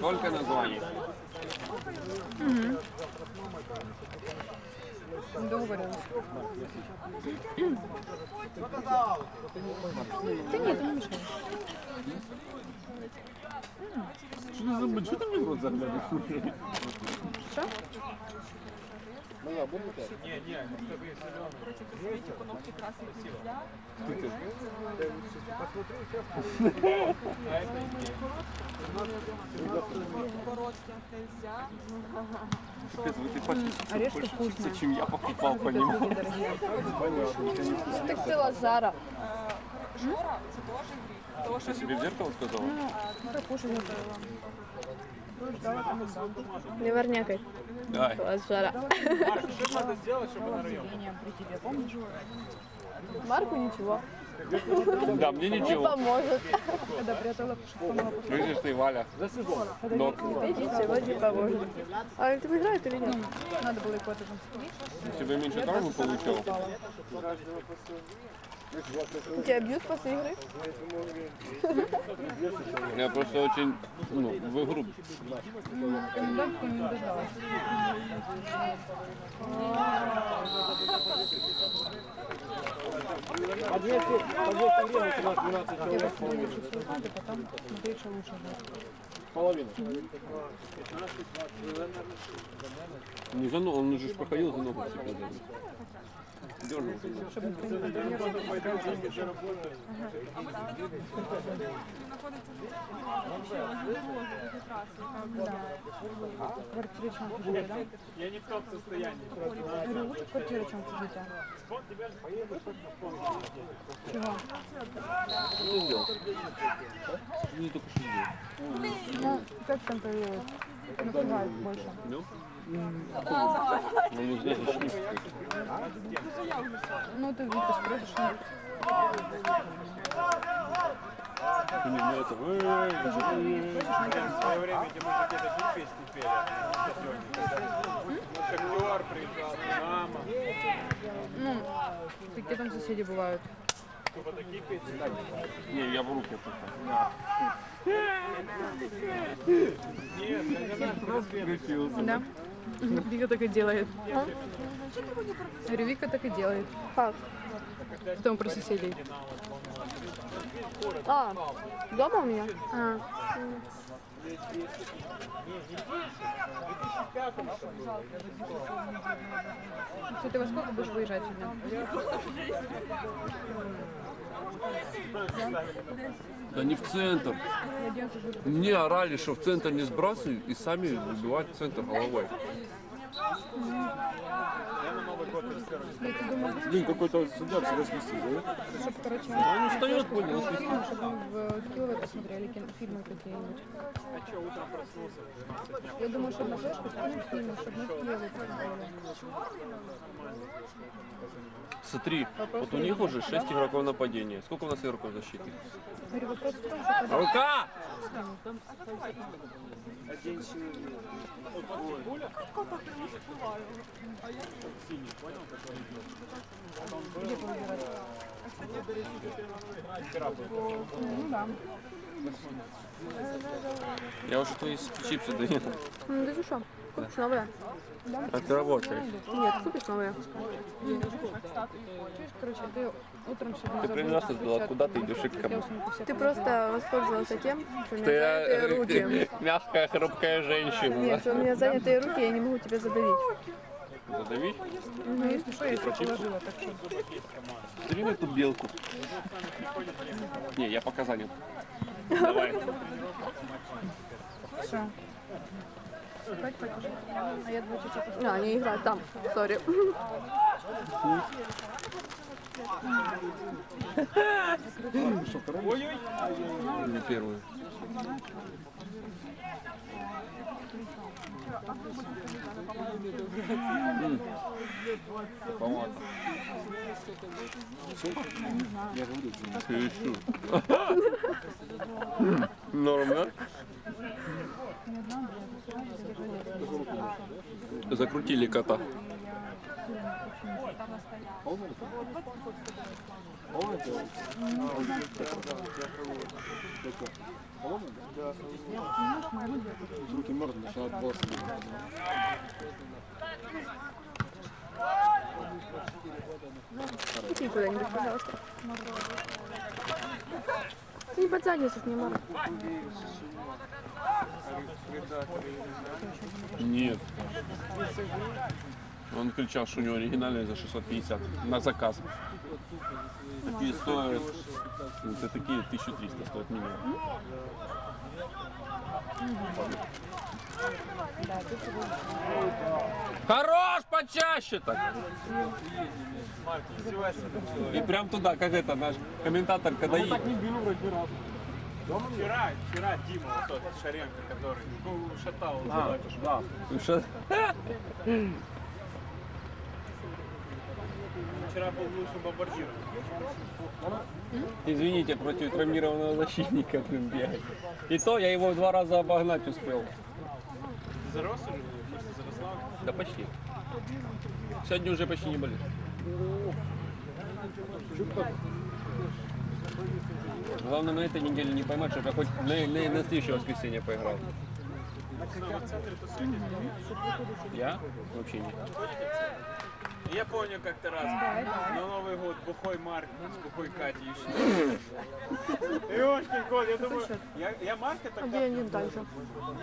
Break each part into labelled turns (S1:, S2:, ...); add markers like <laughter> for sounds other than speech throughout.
S1: Только название.
S2: Договорились. Та ні, ти не.
S1: Что за что ты мне в рот заглядываешь?
S2: Що?
S1: Капец, вы ты почти
S2: Орешки
S1: больше
S2: вкусные.
S1: чипсы, чем я покупал по нему.
S3: Так ти Лазара.
S1: Ты себе в зеркало сказала?
S3: Не вернякай.
S1: Давай.
S2: Тебе, помниш?
S3: Марку ничего.
S1: Да, мне
S3: Не
S1: ничего.
S3: поможет.
S1: Видишь ты, Валя. Док.
S3: Ничего не поможет. А это играет или нет?
S2: Надо было и коты там.
S1: Если бы меньше травмы получил.
S3: Тебя бьют после игры?
S1: Я просто очень, ну, в игру.
S2: Комендантку не дождалась.
S4: По 200, по 200 гривен у нас 12
S2: Я
S4: человек.
S2: просто думаю, что свой хаты, потом смотреть, что лучше жить.
S4: Половина.
S1: Не за ногу, он уже ж проходил за ногу всегда. Даже. Дернул.
S2: Чтобы никто не контролировал. Квартира чем живете, да?
S4: Я не в том состоянии.
S2: Квартира чем
S1: ты сделал? Не только что.
S2: Ну, как контролировать? Напрягает больше.
S1: Ну? Ну, не здесь же шниф.
S2: Ну, ты нет.
S1: Ты не мне это. «Эй,
S4: В свое время эти мужики такие песни пели. Актер приезжал, мама.
S2: Ну, какие там соседи бывают.
S4: Типа такие песни.
S1: Не, я в руки только.
S4: Нет, не надо.
S2: Да? Вика так и делает. Говорю, Вика так и делает.
S3: Как?
S2: Потом про соседей.
S3: А, дома у меня? А.
S2: Ты, ты во сколько будешь выезжать сегодня?
S1: Да не в центр.
S2: В 11 буду.
S1: Мне орали, что в центр не сбрасывают и сами выбивают центр головой.
S2: Я тебе думаю,
S4: Блин, какой-то судья всегда сместил, да?
S2: чтобы, короче,
S1: Он не встает, понял, он свистит.
S2: чтобы мы в Киеве посмотрели фильмы какие-нибудь.
S4: А что, утром проснулся?
S2: Я думаю, что на флешку скинуть фильмы, чтобы мы в Киеве посмотрели.
S1: Смотри, вот у них уже 6 игроков нападения. Сколько у нас игроков в защите?
S2: Говорю, вопрос в том, что когда
S1: Рука!
S2: Ну да.
S1: Я уже твои чипсы доел.
S3: Ну, ты что? Купишь новые?
S1: А ты работаешь.
S3: Нет, купишь
S2: короче, ты утром сегодня
S1: Ты принес это,
S2: включать
S1: куда ты идешь и к кому?
S3: Ты просто воспользовался тем, что у меня
S1: Ты
S3: занятые руки. <laughs>
S1: мягкая, хрупкая женщина.
S3: Нет, у меня занятые руки, я не могу тебя задавить.
S1: да? Задавить?
S2: Ну, если что, я тебе положила, так что.
S1: На эту белку. Не, я пока занят. <laughs> Давай.
S2: Все. А я.
S3: А, они играют там. Сори.
S1: Не первую. Помада. Ты что? Норм, да? Закрутили кота. Руки морды начинают волосы.
S3: Иди куда-нибудь, пожалуйста. Ты не подзадницу снимал.
S1: Нет. Он кричал, что у него оригинальные за 650 на заказ. Такие стоят, это такие 1300 стоят минимум. Хорош почаще так. И прям туда, как это наш комментатор, когда едет.
S4: Вчера, вчера Дима, вот тот Шаренко, который ну, шатал.
S1: А, да. Что?
S4: Вчера был лучшим бомбардиром.
S1: Извините, против травмированного защитника блин, бегать. И то я его два раза обогнать успел.
S4: Зарос уже?
S1: Да почти. Сегодня уже почти не болит. Главное на этой неделе не поймать, чтобы я хоть на, на, на следующее воскресенье поиграл. Я? Вообще нет.
S4: Я помню как-то раз на Новый год бухой Марк с бухой Катей шли. Ёшкин кот, я думаю, я, я Марка
S3: А
S4: тогда...
S3: где они дальше?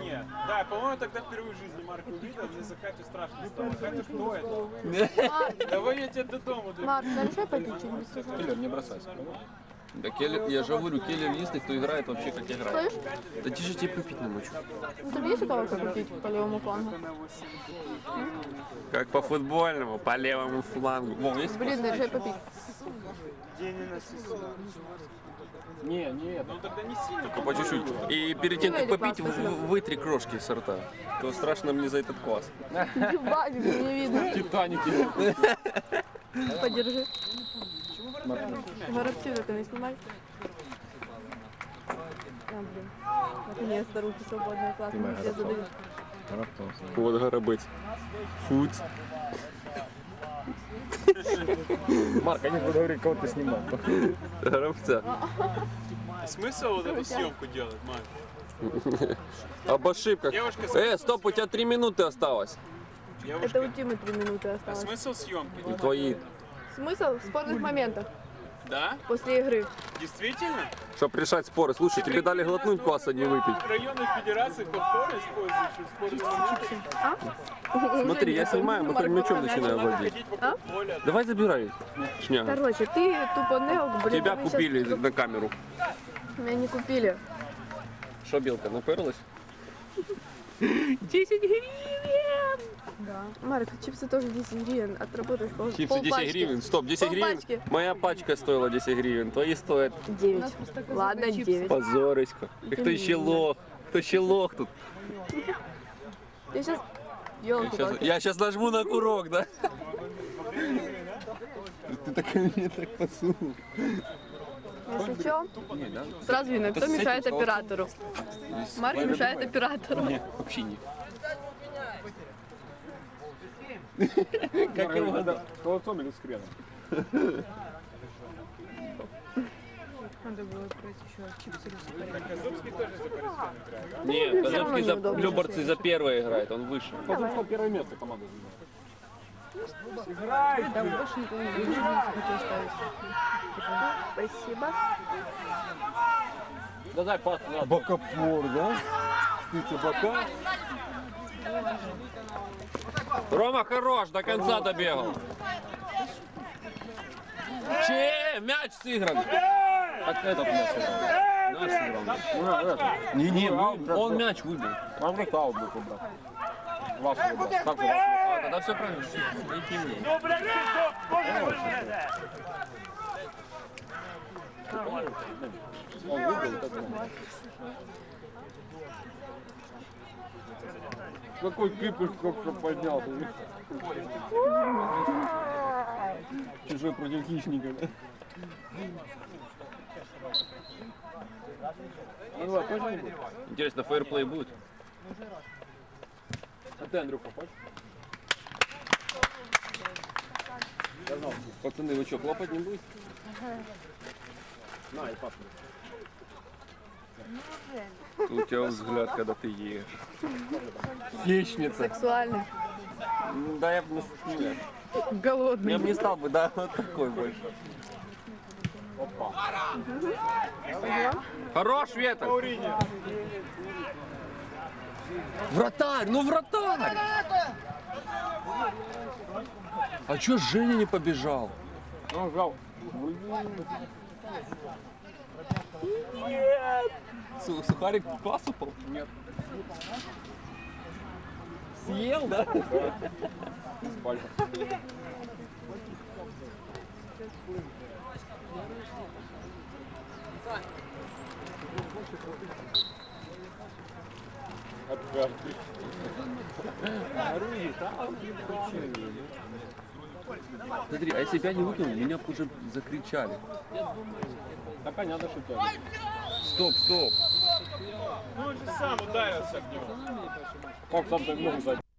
S4: Нет, да, по-моему, тогда впервые в жизни Марка увидел, мне за Катю страшно стало. Катя, кто это? <laughs> Давай я тебя до дома доведу.
S3: Марк, что-нибудь, пожалуйста.
S1: Келлер, не бросайся. Да Келлер, я же говорю, Келлер единственный, кто играет вообще как играет.
S3: Слышь,
S1: Да тише тебе попить намочу.
S3: ну, тебе есть у кого как купить по левому флангу?
S1: Как по футбольному, по левому флангу. Вов, есть?
S3: Блин, нарушай попить.
S1: Не, нет.
S4: Ну тогда не сильно.
S1: Только по чуть-чуть. И перед тем, как попить, вытри крошки с рта. То страшно мне за этот квас.
S3: Ебать, не видно.
S1: Титаники.
S3: Подержи. Горобцю только не снимай. А, блин. Наконец-то руки свободные, классно. Все задают.
S1: Вот горобець. Футь.
S5: Марк, они будут говорить, кого ты снимал.
S1: Горобця.
S4: Смысл вот эту съемку делать, Марк?
S1: Об ошибках.
S4: Девушка,
S1: Э, стоп, у тебя три минуты осталось.
S3: Это у
S4: Девушка,
S3: Тимы три минуты
S4: а
S3: осталось.
S4: смысл съемки?
S1: Твои.
S3: Смысл в спорных моментах
S4: Да?
S3: после игры.
S4: Действительно?
S1: Чтоб решать споры. Слушай, тебе дали глотнуть кваса, не выпить.
S4: В районной федерации повторы используешь в спортивном
S1: Смотри, я снимаю, мы хоть мячом начинаем владеть.
S4: вокруг поля.
S1: Давай забирай, шняга.
S3: Короче, ты тупо неок, блин.
S1: Тебя купили на камеру.
S3: Меня не купили.
S1: Что, белка, наперлась? <laughs>
S3: 10 гривен! Да. Марк, чипсы тоже 10 гривен. Отработаешь пол,
S1: Чипсы 10
S3: полпачки.
S1: гривен. Стоп, 10 гривен.
S3: Полпачки.
S1: Моя пачка стоила 10 гривен. Твои стоят
S3: 9. Ладно, 9.
S1: позорисько. И кто еще лох? Кто еще лох тут?
S3: Я сейчас...
S1: Я сейчас, я сейчас нажму на курок, да? Ты так мне так подсунул.
S3: Если что, сразу видно, кто мешает оператору. Марк мешает оператору.
S1: Не, вообще не. <laughs> Как его
S5: С холодцом или с хреном?
S2: Надо было брать еще чипсы или
S4: тоже за играет.
S1: Нет, Казанский за. Любарцы за первое играет, он выше.
S5: Холодцом первое место команда занимает.
S2: Да, больше никого не хочу оставить.
S3: Спасибо.
S1: Да дай пас, ладно.
S5: Бокопор, да? Птица бока.
S1: Рома хорош, до конца добегал. Че, мяч сыгран.
S5: Так этот мяч.
S1: Наш. Не, не, он мяч выбил.
S5: Врата аут был убрать. Ваш выбрал. Как же ваш?
S1: А, тогда все правильно. Их не мне.
S5: Он выбил, так знаешь. Какой кипиш только поднял. ты.
S1: Чужой против хищника. да?
S5: Ну будет?
S1: Интересно, фейерплей будет?
S5: А ты, Андрюха, хочешь?
S1: Пацаны, вы что, хлопать не будете?
S5: На, и папа.
S1: У тебя взгляд, когда ты ешь. Хищница.
S3: Сексуальный.
S1: Ну, Да, я бы не, нет.
S2: Голодный.
S1: я бы не стал бы, да, вот такой больше. Хорош ветер. Вратарь, ну вратарь. А чё Женя не побежал?
S5: Ну, взял.
S1: Су- Сухарик в класс упал? Нет. Съел, да?
S5: Пальца. Опять.
S1: Смотри, а если бы я не выкинул, меня бы уже закричали.
S5: Да понятно, что тебя.
S1: Стоп, стоп.
S4: Ну он же сам ударился в него.
S5: Как сам так сзади?